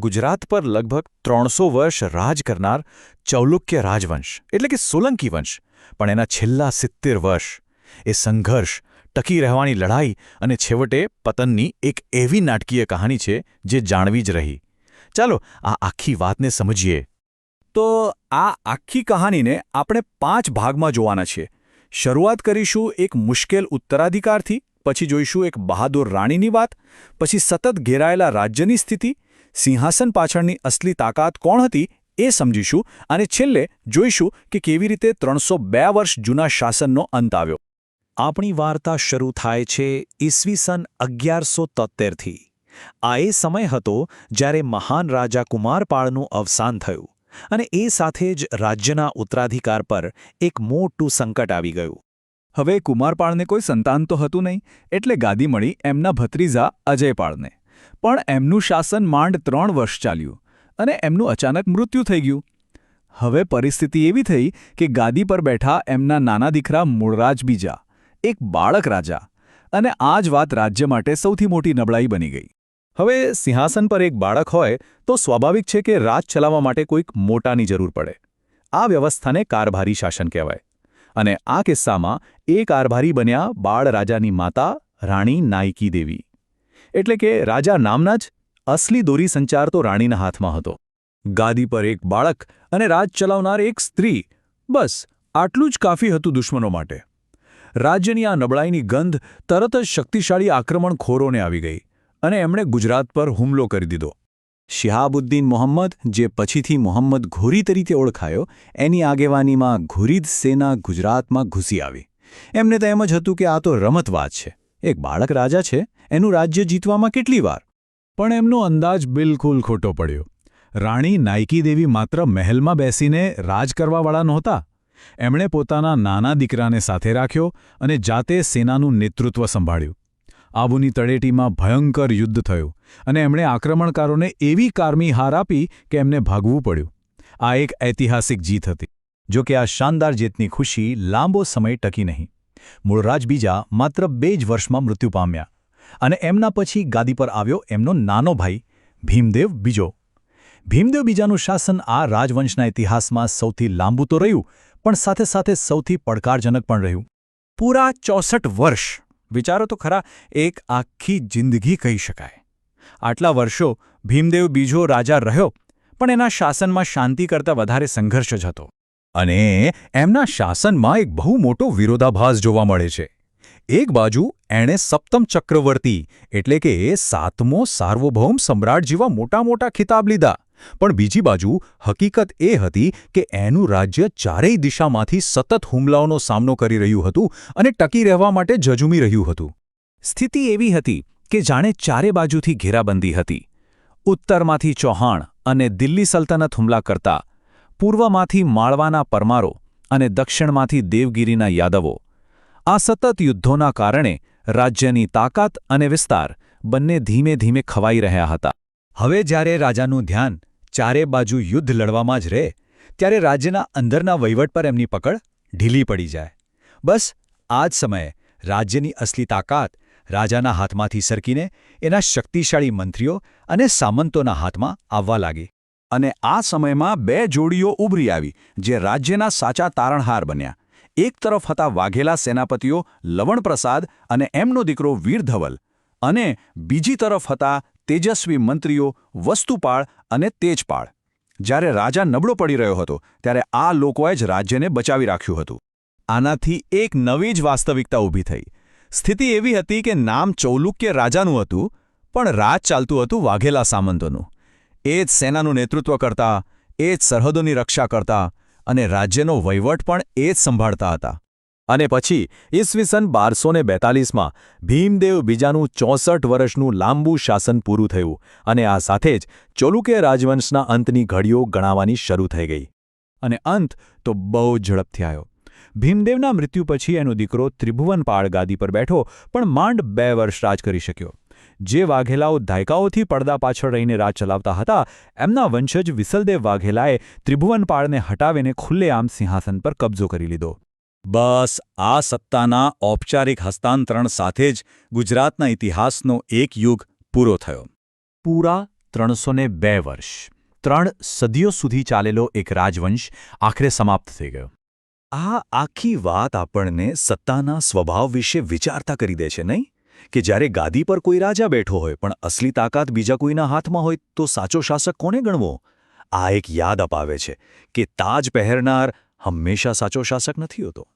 ગુજરાત પર લગભગ ત્રણસો વર્ષ રાજ કરનાર ચૌલુક્ય રાજવંશ, એટલે કે સોલંકી વંશ, પણ એના છેલ્લા સિત્તેર વર્ષ એ સંઘર્ષ, ટકી રહેવાની લડાઈ અને છેવટે પતનની એક એવી નાટકીય કહાની છે જે જાણવી જ રહી. ચાલો આ આખી વાતને સમજીએ. તો આ આખી કહાનીને આપણે પાંચ ભાગમાં જોવાના છીએ. શરૂઆત કરીશું એક મુશ્કેલ ઉત્તરાધિકારથી, પછી જોઈશું એક બહાદુર રાણીની વાત, પછી સતત ઘેરાયેલા રાજ્યની સ્થિતિ સિંહાસન પાછળની અસલી તાકાત કોણ હતી એ સમજીશું અને છેલ્લે જોઈશું કે કેવી રીતે ત્રણસો વર્ષ જૂના શાસનનો અંત આવ્યો. આપણી વાર્તા શરૂ થાય છે ઈસવીસન અગિયારસો તોતેરથી આ એ સમય હતો જ્યારે મહાન રાજા કુમારપાળનું અવસાન થયું અને એ સાથે જ રાજ્યના ઉત્તરાધિકાર પર એક મોટું સંકટ આવી ગયું. હવે કુમારપાળને કોઈ સંતાન તો હતું નહીં, એટલે ગાદી મળી એમના ભત્રીજા અજયપાળને. પણ એમનું શાસન માંડ ત્રણ વર્ષ ચાલ્યું અને એમનું અચાનક મૃત્યુ થઈ ગયું. હવે પરિસ્થિતિ એવી થઈ કે ગાદી પર બેઠા એમના નાના દીકરા મૂળરાજ બીજા, એક બાળક રાજા, અને આ જ વાત રાજ્ય માટે સૌથી મોટી નબળાઈ બની ગઈ. હવે સિંહાસન પર એક બાળક હોય તો સ્વાભાવિક છે કે રાજ ચલાવવા માટે કોઈક મોટાની જરૂર પડે. આ વ્યવસ્થાને કારભારી શાસન કહેવાય. અને આ કિસ્સામાં એ કારભારી બન્યા બાળ રાજાની માતા રાણી નાયકી દેવી. એટલે કે રાજા નામના જ અસલી દોરી સંચાર તો રાણીના હાથમાં હતો. ગાદી પર એક બાળક અને રાજ ચલાવનાર એક સ્ત્રી, બસ, આટલું જ કાફી હતું દુશ્મનો માટે. રાજ્યની આ નબળાઈની ગંધ તરત જ શક્તિશાળી આક્રમણખોરોને આવી ગઈ અને એમણે ગુજરાત પર હુમલો કરી દીધો. શિહાબુદ્દીન મોહમ્મદ, જે પછીથી મોહમ્મદ ઘોરી તરીકે ઓળખાયો, એની આગેવાનીમાં ઘુરીદ સેના ગુજરાતમાં ઘૂસી આવી. એમને તો એમ જ હતું કે આ તો રમતવાદ છે. એક બાળક રાજા છે, એનું રાજ્ય જીતવામાં કેટલી વાર? પણ એમનો અંદાજ બિલકુલ ખોટો પડ્યો. રાણી નાયકી દેવી માત્ર મહેલમાં બેસીને રાજ કરવાવાળા નહોતા. એમણે પોતાના નાના દીકરાને સાથે રાખ્યો અને જાતે સેનાનું નેતૃત્વ સંભાળ્યું. આબુની તળેટીમાં ભયંકર યુદ્ધ થયું અને એમણે આક્રમણકારોને એવી કારમી હાર આપી કે એમને ભાગવું પડ્યું. આ એક ઐતિહાસિક જીત હતી, જો કે આ શાનદાર જીતની ખુશી લાંબો સમય ટકી નહીં. મૂળરાજ બીજા માત્ર બે જ વર્ષમાં મૃત્યુ પામ્યા અને એમના પછી ગાદી પર આવ્યો એમનો નાનો ભાઈ ભીમદેવ બીજો. ભીમદેવ બીજાનું શાસન આ રાજવંશના ઇતિહાસમાં સૌથી લાંબુ તો રહ્યું, પણ સાથે સાથે સૌથી પડકારજનક પણ રહ્યું. પૂરા ચોસઠ વર્ષ, વિચારો તો ખરા, એક આખી જિંદગી કહી શકાય. આટલા વર્ષો ભીમદેવ બીજો રાજા રહ્યો, પણ એના શાસનમાં શાંતિ કરતાં વધારે સંઘર્ષ જ હતો. અને એમના શાસનમાં એક બહુ મોટો વિરોધાભાસ જોવા મળે છે. એક બાજુ એણે સપ્તમ ચક્રવર્તી એટલે કે સાતમો સાર્વભૌમ સમ્રાટ જેવા મોટા મોટા ખિતાબ લીધા, પણ બીજી બાજુ હકીકત એ હતી કે એનું રાજ્ય ચારેય દિશામાંથી સતત હુમલાઓનો સામનો કરી રહ્યું હતું અને ટકી રહેવા માટે જજુમી રહ્યું હતું. સ્થિતિ એવી હતી કે જાણે ચારે બાજુથી ઘેરાબંધી હતી. ઉત્તરમાંથી ચૌહાણ અને દિલ્હી સલ્તનત હુમલા કરતા પૂર્વમાંથી માળવાના પરમારો અને દક્ષિણમાંથી દેવગીરીના યાદવો. આ સતત યુદ્ધોના કારણે રાજ્યની તાકાત અને વિસ્તાર બંને ધીમે ધીમે ખવાઈ રહ્યા હતા. હવે જ્યારે રાજાનું ધ્યાન ચારે બાજુ યુદ્ધ લડવામાં જ રહે, ત્યારે રાજ્યના અંદરના વહીવટ પર એમની પકડ ઢીલી પડી જાય. બસ, આ જ સમયે રાજ્યની અસલી તાકાત રાજાના હાથમાંથી સરકીને એના શક્તિશાળી મંત્રીઓ અને સામંતોના હાથમાં આવવા લાગી. અને આ સમયમાં બે જોડીઓ ઉભરી આવી, જે રાજ્યના સાચા તારણહાર બન્યા. એક તરફ હતા વાઘેલા સેનાપતિઓ લવણપ્રસાદ અને એમનો દીકરો વીરધવલ અને બીજી તરફ હતા તેજસ્વી મંત્રીઓ વસ્તુપાળ અને તેજપાળ. જ્યારે રાજા નબળો પડી રહ્યો હતો, ત્યારે આ લોકોએ જ રાજ્યને બચાવી રાખ્યું હતું. આનાથી એક નવી જ વાસ્તવિકતા ઊભી થઈ. સ્થિતિ એવી હતી કે નામ ચૌલુક્ય રાજાનું હતું, પણ રાજ ચાલતું હતું વાઘેલા સામંતોનું. એ જ સેનાનું નેતૃત્વ કરતા, એ જ સરહદોની રક્ષા કરતા અને રાજ્યનો વહીવટ પણ એ જ સંભાળતા હતા. અને પછી ઈસવીસન બારસો ને બેતાલીસમાં ભીમદેવ બીજાનું ચોસઠ વર્ષનું લાંબુ શાસન પૂરું થયું અને આ સાથે જ ચોલુકે રાજવંશના અંતની ઘડીઓ ગણાવવાની શરૂ થઈ ગઈ. અને અંત તો બહુ ઝડપથી આવ્યો ભીમદેવના મૃત્યુ પછી એનો દીકરો ત્રિભુવનપાળ ગાદી પર બેઠો પણ માંડ બે વર્ષ રાજ કરી શક્યો. જે વાઘેલાઓ દાયકાઓથી પડદા પાછળ રહીને રાજ ચલાવતા હતા, એમના વંશજ વિસલદેવ વાઘેલાએ ત્રિભુવનપાળને હટાવીને ખુલ્લેઆમ સિંહાસન પર કબજો કરી લીધો. બસ, આ સત્તાના ઔપચારિક હસ્તાંતરણ સાથે જ ગુજરાતના ઇતિહાસનો એક યુગ પૂરો થયો. પૂરા ત્રણસો બે વર્ષ. ત્રણ સદીઓ સુધી ચાલેલો એક રાજવંશ આખરે સમાપ્ત થઈ ગયો. આ આખી વાત આપણને સત્તાના સ્વભાવ વિશે વિચારતા કરી દે છે, નહીં? કે જ્યારે ગાદી પર કોઈ રાજા બેઠો હોય પણ અસલી તાકાત બીજા કોઈના હાથમાં હોય તો સાચો શાસક કોને ગણવો? આ એક યાદ અપાવે છે કે તાજ પહેરનાર હંમેશા સાચો શાસક નથી હોતો.